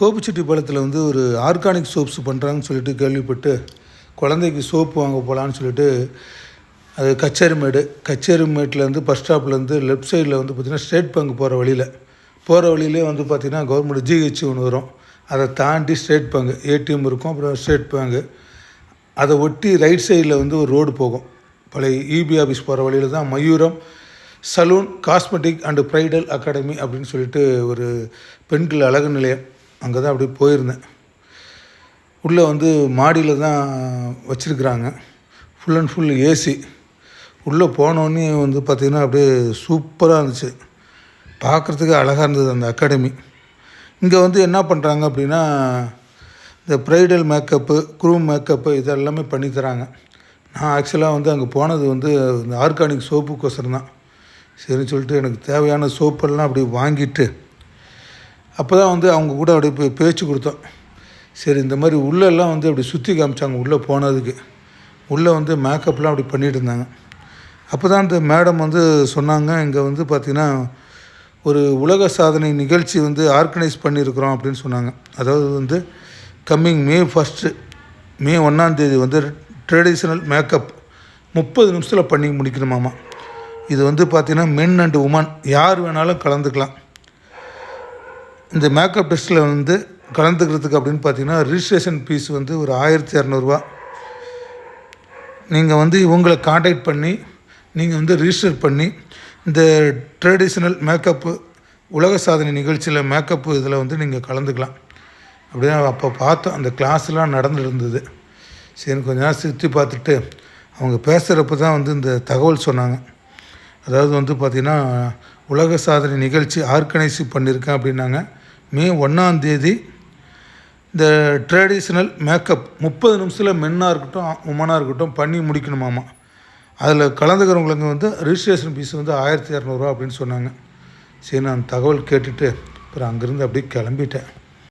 கோபிச்செட்டிப்பாளையத்தில் வந்து ஒரு ஆர்கானிக் சோப்ஸ் பண்ணுறாங்கன்னு சொல்லிட்டு கேள்விப்பட்டு குழந்தைக்கு சோப்பு வாங்க போகலான்னு சொல்லிட்டு அது கச்சேரிமேடு கச்சேரிமேட்லேருந்து பஸ் ஸ்டாப்லேருந்து லெஃப்ட் சைடில் வந்து பார்த்திங்கன்னா ஸ்டேட் பேங்க் போகிற வழியில். போகிற வழியிலே வந்து பார்த்திங்கன்னா கவர்மெண்ட் ஜிஹெச் ஒன்று வரும். அதை தாண்டி ஸ்டேட் பேங்க் ஏடிஎம் இருக்கும் அப்புறம் ஸ்டேட் பேங்கு அதை ஒட்டி ரைட் சைடில் வந்து ஒரு ரோடு போகும். பழைய இபி ஆஃபீஸ் போகிற வழியில் தான் Mayuram salon cosmetic and bridal academy அப்படின்னு சொல்லிட்டு ஒரு பெண்கள் அழகு நிலையம். அங்கே தான் அப்படியே போயிருந்தேன். உள்ளே வந்து மாடியில் தான் வச்சுருக்குறாங்க. ஃபுல் அண்ட் ஃபுல் ஏசி உள்ளே போனோடனே வந்து பார்த்திங்கன்னா அப்படியே சூப்பராக இருந்துச்சு. பார்க்குறதுக்கு அழகாக இருந்தது அந்த அகாடமி. இங்கே வந்து என்ன பண்ணுறாங்க அப்படின்னா இந்த ப்ரைடல் மேக்கப்பு குரூம் மேக்கப்பு இதெல்லாமே பண்ணி தராங்க. நான் ஆக்சுவலாக வந்து அங்கே போனது வந்து இந்த ஆர்கானிக் சோப்புக்கோசரம் தான். சரின்னு சொல்லிட்டு எனக்கு தேவையான சோப்பெல்லாம் அப்படி வாங்கிட்டு அப்போ தான் வந்து அவங்க கூட அப்படியே போய் பேச்சு கொடுத்தோம். சரி இந்த மாதிரி உள்ளெல்லாம் வந்து அப்படி சுற்றி காமிச்சாங்க உள்ளே போனதுக்கு. உள்ளே வந்து மேக்கப்லாம் அப்படி பண்ணிட்டு இருந்தாங்க. அப்போ தான் இந்த மேடம் வந்து சொன்னாங்க இங்கே வந்து பார்த்திங்கன்னா ஒரு உலக சாதனை நிகழ்ச்சி வந்து ஆர்கனைஸ் பண்ணியிருக்கிறோம் அப்படின்னு சொன்னாங்க. அதாவது வந்து கம்மிங் மே ஃபஸ்ட்டு மே ஒன்றாந்தேதி வந்து ட்ரெடிஷ்னல் மேக்கப் முப்பது நிமிஷத்தில் பண்ணி முடிக்கணுமாமா. இது வந்து பார்த்திங்கன்னா மென் அண்ட் உமன் யார் வேணாலும் கலந்துக்கலாம். இந்த மேக்கப் டெஸ்ட்டில் வந்து கலந்துக்கிறதுக்கு அப்படின்னு பார்த்தீங்கன்னா ரிஜிஸ்ட்ரேஷன் ஃபீஸ் வந்து ஒரு ஆயிரத்தி இரநூறுவா நீங்கள் வந்து இவங்களை காண்டாக்ட் பண்ணி நீங்கள் வந்து ரிஜிஸ்டர் பண்ணி இந்த ட்ரெடிஷ்னல் மேக்கப்பு உலக சாதனை நிகழ்ச்சியில் மேக்கப்பு இதில் வந்து நீங்கள் கலந்துக்கலாம். அப்படின்னு அப்போ பார்த்தோம் அந்த கிளாஸ்லாம் நடந்துருந்தது. சரி கொஞ்ச நேரம் சுற்றி பார்த்துட்டு அவங்க பேசுகிறப்ப தான் வந்து இந்த தகவல் சொன்னாங்க. அதாவது வந்து பார்த்திங்கன்னா உலக சாதனை நிகழ்ச்சி ஆர்கனைஸ் பண்ணியிருக்கேன் அப்படின்னாங்க. மே ஒன்றாந்தேதி இந்த ட்ரெடிஷ்னல் மேக்கப் முப்பது நிமிஷத்தில் மென்னாக இருக்கட்டும் உமனாக இருக்கட்டும் பண்ணி முடிக்கணுமாமா அதில் கலந்துக்கிறவங்களுக்கு வந்து ரிஜிஸ்ட்ரேஷன் ஃபீஸ் வந்து ஆயிரத்தி இரநூறுவா அப்படின்னு சொன்னாங்க. சரி நான் தகவல் கேட்டுட்டு அப்புறம் அங்கேருந்து அப்படியே கிளம்பிட்டேன்.